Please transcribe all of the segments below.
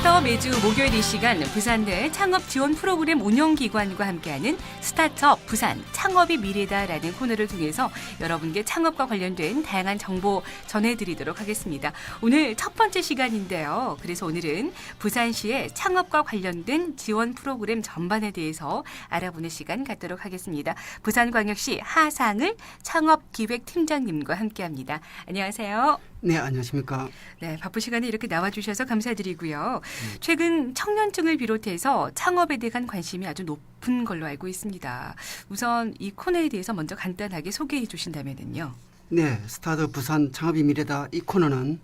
오늘부터 매주 목요일 이 시간 부산 내 창업 지원 프로그램 운영기관과 함께하는 스타트업 부산 창업이 미래다라는 코너를 통해서 여러분께 창업과 관련된 다양한 정보 전해드리도록 하겠습니다. 오늘 첫 번째 시간인데요. 그래서 오늘은 부산시의 창업과 관련된 지원 프로그램 전반에 대해서 알아보는 시간 갖도록 하겠습니다. 부산광역시 하상을 창업기획팀장님과 함께합니다. 안녕하세요. 네, 안녕하십니까. 네, 바쁜 시간에 이렇게 나와주셔서 감사드리고요. 최근 청년층을 비롯해서 창업에 대한 관심이 아주 높은 걸로 알고 있습니다. 우선 이 코너에 대해서 먼저 간단하게 소개해 주신다면요. 네, 스타트 부산 창업이 미래다 이 코너는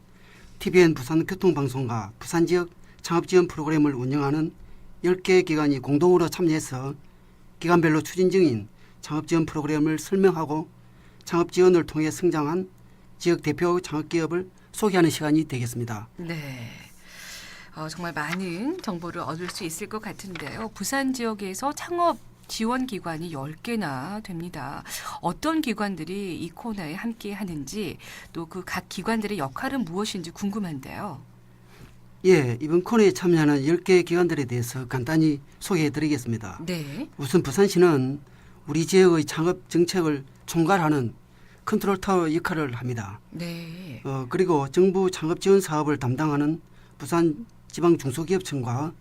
TVN 부산 교통방송과 부산 지역 창업 지원 프로그램을 운영하는 10개 기관이 공동으로 참여해서 기관별로 추진 중인 창업 지원 프로그램을 설명하고 창업 지원을 통해 성장한 지역 대표 창업 기업을 소개하는 시간이 되겠습니다. 네. 어, 정말 많은 정보를 얻을 수 있을 것 같은데요. 부산 지역에서 창업 지원 기관이 10개나 됩니다. 어떤 기관들이 이 코너에 함께 하는지 또 그 각 기관들의 역할은 무엇인지 궁금한데요. 예, 이번 코너에 참여하는 10개 기관들에 대해서 간단히 소개해 드리겠습니다. 네. 우선 부산시는 우리 지역의 창업 정책을 총괄하는 컨트롤 타워 역할을 합니다. 네. 어, 그리고 정부 창업 지원 사업을 담당하는 부산 지방 중소기업청과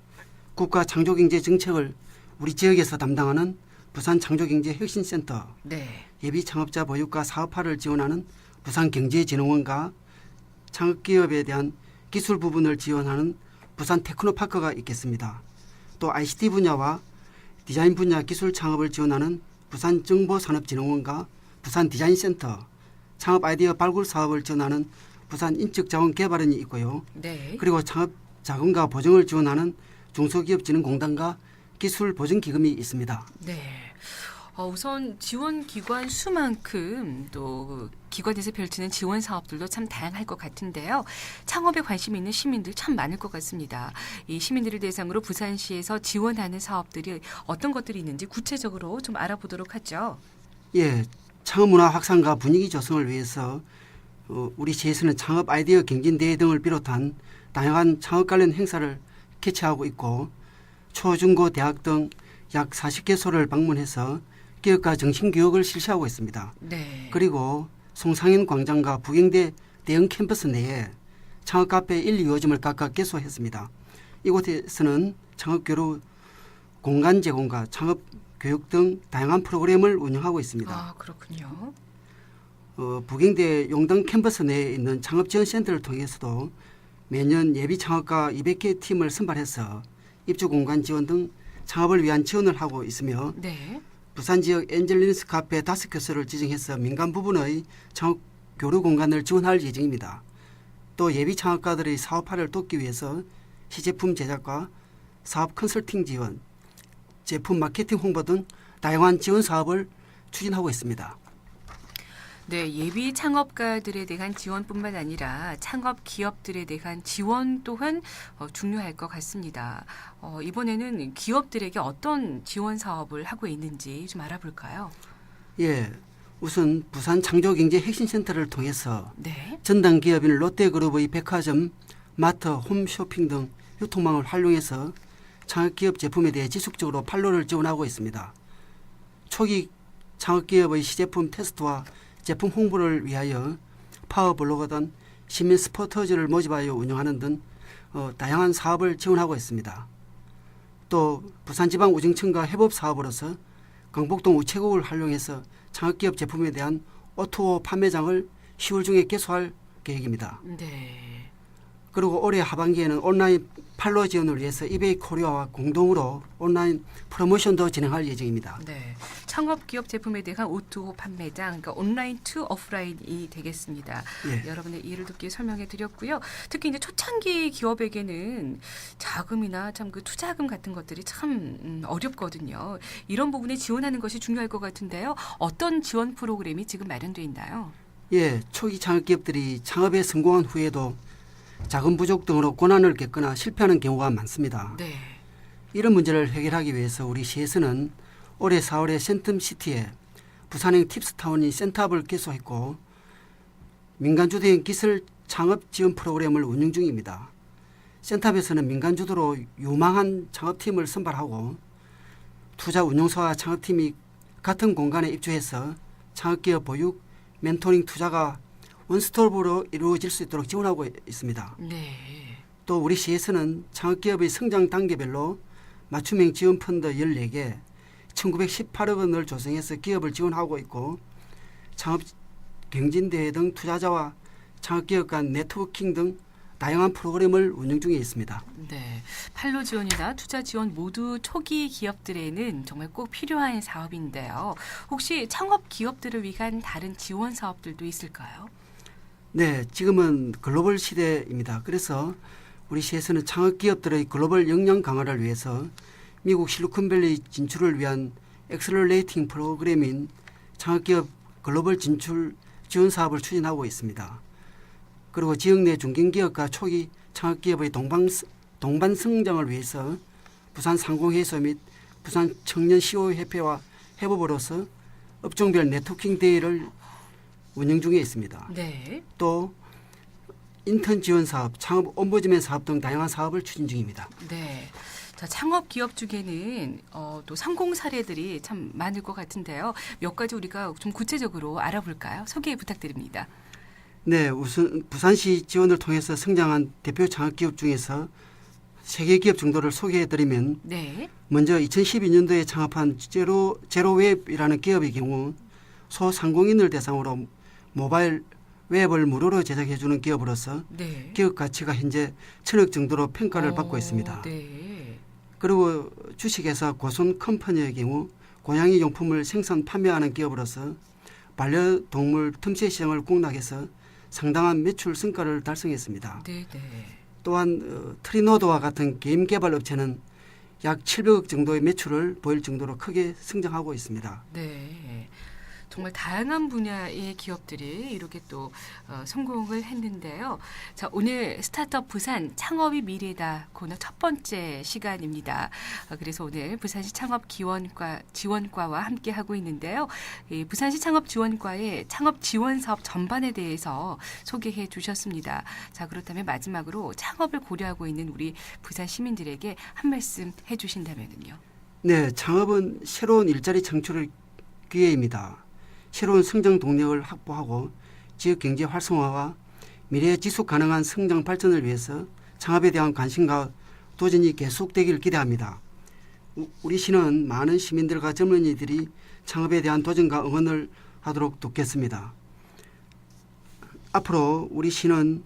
국가 창조경제 정책을 우리 지역에서 담당하는 부산 창조경제 혁신센터, 네. 예비 창업자 보육과 사업화를 지원하는 부산경제진흥원과 창업기업에 대한 기술 부분을 지원하는 부산 테크노파크가 있겠습니다. 또 ICT 분야와 디자인 분야 기술 창업을 지원하는 부산 정보산업진흥원과 부산 디자인센터, 창업 아이디어 발굴 사업을 지원하는 부산 인적자원개발원이 있고요. 네. 그리고 창업 자금과 보증을 지원하는 중소기업진흥공단과 기술보증기금이 있습니다. 네. 어, 우선 지원 기관 수만큼 또그 기관에서 펼치는 지원 사업들도 참 다양할 것 같은데요. 창업에 관심 있는 시민들 참 많을 것 같습니다. 이 시민들을 대상으로 부산시에서 지원하는 사업들이 어떤 것들이 있는지 구체적으로 좀 알아보도록 하죠. 예, 창업 문화 확산과 분위기 조성을 위해서 어, 우리 시에서는 창업 아이디어 경진대회 등을 비롯한 다양한 창업 관련 행사를 개최하고 있고 초중고 대학 등 약 40개소를 방문해서 기업가 정신 교육을 실시하고 있습니다. 네. 그리고 송상현 광장과 부경대 대형 캠퍼스 내에 창업 카페 1, 2호점을 각각 개소했습니다. 이곳에서는 창업 교류 공간 제공과 창업 교육 등 다양한 프로그램을 운영하고 있습니다. 아, 그렇군요. 어, 부경대 용당 캠퍼스 내에 있는 창업 지원 센터를 통해서도 매년 예비 창업가 200개 팀을 선발해서 입주 공간 지원 등 창업을 위한 지원을 하고 있으며 네. 부산 지역 엔젤리스 카페 다섯 개소를 지정해서 민간 부분의 창업 교류 공간을 지원할 예정입니다. 또 예비 창업가들의 사업화를 돕기 위해서 시제품 제작과 사업 컨설팅 지원, 제품 마케팅 홍보 등 다양한 지원 사업을 추진하고 있습니다. 네, 예비 창업가들에 대한 지원뿐만 아니라 창업 기업들에 대한 지원 또한 어, 중요할 것 같습니다. 어, 이번에는 기업들에게 어떤 지원 사업을 하고 있는지 좀 알아볼까요? 예, 우선 부산 창조경제 혁신센터를 통해서 네, 전당 기업인 롯데그룹의 백화점, 마트, 홈쇼핑 등 유통망을 활용해서 창업기업 제품에 대해 지속적으로 판로를 지원하고 있습니다. 초기 창업기업의 시제품 테스트와 제품 홍보를 위하여 파워블로거 등 시민 스포터즈를 모집하여 운영하는 등 어, 다양한 사업을 지원하고 있습니다. 또 부산지방우정청과 협업 사업으로서 강북동 우체국을 활용해서 창업기업 제품에 대한 오토 판매장을 10월 중에 개소할 계획입니다. 네, 그리고 올해 하반기에는 온라인 팔로 지원을 위해서 이베이 코리아와 공동으로 온라인 프로모션도 진행할 예정입니다. 네. 창업 기업 제품에 대한 O2O 판매장, 그러니까 온라인 투 오프라인이 되겠습니다. 예. 여러분의 이해를 돕게 설명해 드렸고요. 특히 이제 초창기 기업에게는 자금이나 참 그 투자금 같은 것들이 참 음, 어렵거든요. 이런 부분에 지원하는 것이 중요할 것 같은데요. 어떤 지원 프로그램이 지금 마련돼 있나요? 예, 초기 창업 기업들이 창업에 성공한 후에도 자금 부족 등으로 고난을 겪거나 실패하는 경우가 많습니다. 네. 이런 문제를 해결하기 위해서 우리 시에서는 올해 4월에 센텀시티에 부산행 팁스타운이 센터업을 개소했고 민간 주도형 기술 창업 지원 프로그램을 운영 중입니다. 센터에서는 민간 주도로 유망한 창업팀을 선발하고 투자 운용사와 창업팀이 같은 공간에 입주해서 창업기업 보육, 멘토링 투자가 원스톱으로 이루어질 수 있도록 지원하고 있습니다. 네. 또 우리 시에서는 창업기업의 성장 단계별로 맞춤형 지원 펀드 14개, 1918억 원을 조성해서 기업을 지원하고 있고 창업 경진대회 등 투자자와 창업기업 간 네트워킹 등 다양한 프로그램을 운영 중에 있습니다. 네. 판로 지원이나 투자 지원 모두 초기 기업들에는 정말 꼭 필요한 사업인데요. 혹시 창업 기업들을 위한 다른 지원 사업들도 있을까요? 네, 지금은 글로벌 시대입니다. 그래서 우리 시에서는 창업 기업들의 글로벌 역량 강화를 위해서 미국 실리콘밸리 진출을 위한 엑셀러레이팅 프로그램인 창업기업 글로벌 진출 지원 사업을 추진하고 있습니다. 그리고 지역 내 중견기업과 초기 창업기업의 동방, 동반 성장을 위해서 부산 상공회의소 및 부산 청년 CO협회와 협업으로서 업종별 네트워킹 대회를 운영 중에 있습니다. 네. 또 인턴 지원 사업, 창업 옴부즈맨 사업 등 다양한 사업을 추진 중입니다. 네. 자, 창업 기업 중에는 어, 또 성공 사례들이 참 많을 것 같은데요. 몇 가지 우리가 좀 구체적으로 알아볼까요? 소개 부탁드립니다. 네, 우선 부산시 지원을 통해서 성장한 대표 창업 기업 중에서 세개 기업 정도를 소개해 드리면 네. 먼저 2012년도에 창업한 제로 제로웹이라는 기업의 경우 소상공인을 대상으로 모바일 웹을 무료로 제작해 주는 기업으로서 네. 기업 가치가 현재 천억 정도로 평가를 어, 받고 있습니다. 네. 그리고 주식회사 고손 컴퍼니의 경우 고양이 용품을 생산 판매하는 기업으로서 반려동물 틈새 시장을 공략해서 상당한 매출 성과를 달성했습니다. 네, 네. 또한 어, 트리노드와 같은 게임 개발 업체는 약 700억 정도의 매출을 보일 정도로 크게 성장하고 있습니다. 네. 정말 다양한 분야의 기업들이 이렇게 또 어, 성공을 했는데요. 자, 오늘 스타트업 부산 창업이 미래다 코너 첫 번째 시간입니다. 어, 그래서 오늘 부산시 창업 기원과 지원과와 함께 하고 있는데요. 이 부산시 창업 지원과의 창업 지원 사업 전반에 대해서 소개해 주셨습니다. 자, 그렇다면 마지막으로 창업을 고려하고 있는 우리 부산 시민들에게 한 말씀 해 주신다면요. 네, 창업은 새로운 일자리 창출의 기회입니다. 새로운 성장 동력을 확보하고 지역 경제 활성화와 미래 지속 가능한 성장 발전을 위해서 창업에 대한 관심과 도전이 계속되기를 기대합니다. 우- 우리 시는 많은 시민들과 젊은이들이 창업에 대한 도전과 응원을 하도록 돕겠습니다. 앞으로 우리 시는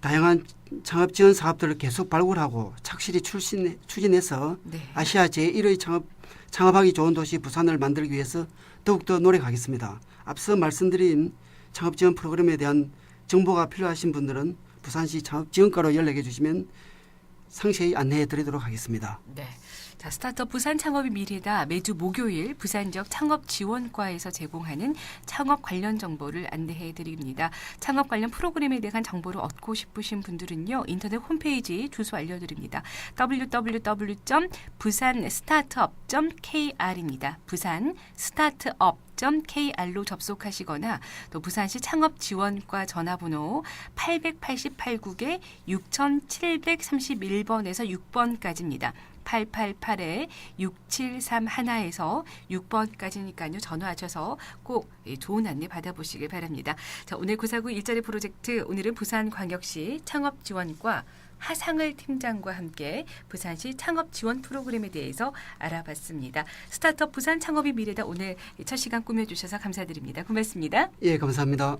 다양한 창업 지원 사업들을 계속 발굴하고 착실히 출신, 추진해서 네. 아시아 제1의 창업, 창업하기 좋은 도시 부산을 만들기 위해서 더욱더 노력하겠습니다. 앞서 말씀드린 창업 지원 프로그램에 대한 정보가 필요하신 분들은 부산시 창업 지원과로 연락해 주시면 상세히 안내해 드리도록 하겠습니다. 네. 자, 스타트업 부산 창업이 미래다 매주 목요일 부산 지역 창업 지원과에서 제공하는 창업 관련 정보를 안내해 드립니다. 창업 관련 프로그램에 대한 정보를 얻고 싶으신 분들은요. 인터넷 홈페이지 주소 알려 드립니다. www.busanstartup.kr입니다. 부산 스타트업 KR로 접속하시거나 또 부산시 창업지원과 전화번호 888국에 6731번에서 6번까지입니다. 888에 6731에서 6번까지니까요. 전화하셔서 꼭 예, 좋은 안내 받아보시길 바랍니다. 자, 오늘 949 일자리 프로젝트 오늘은 부산광역시 창업지원과 하상을 팀장과 함께 부산시 창업 지원 프로그램에 대해서 알아봤습니다. 스타트업 부산 창업이 미래다 오늘 첫 시간 꾸며주셔서 감사드립니다. 고맙습니다. 예, 감사합니다.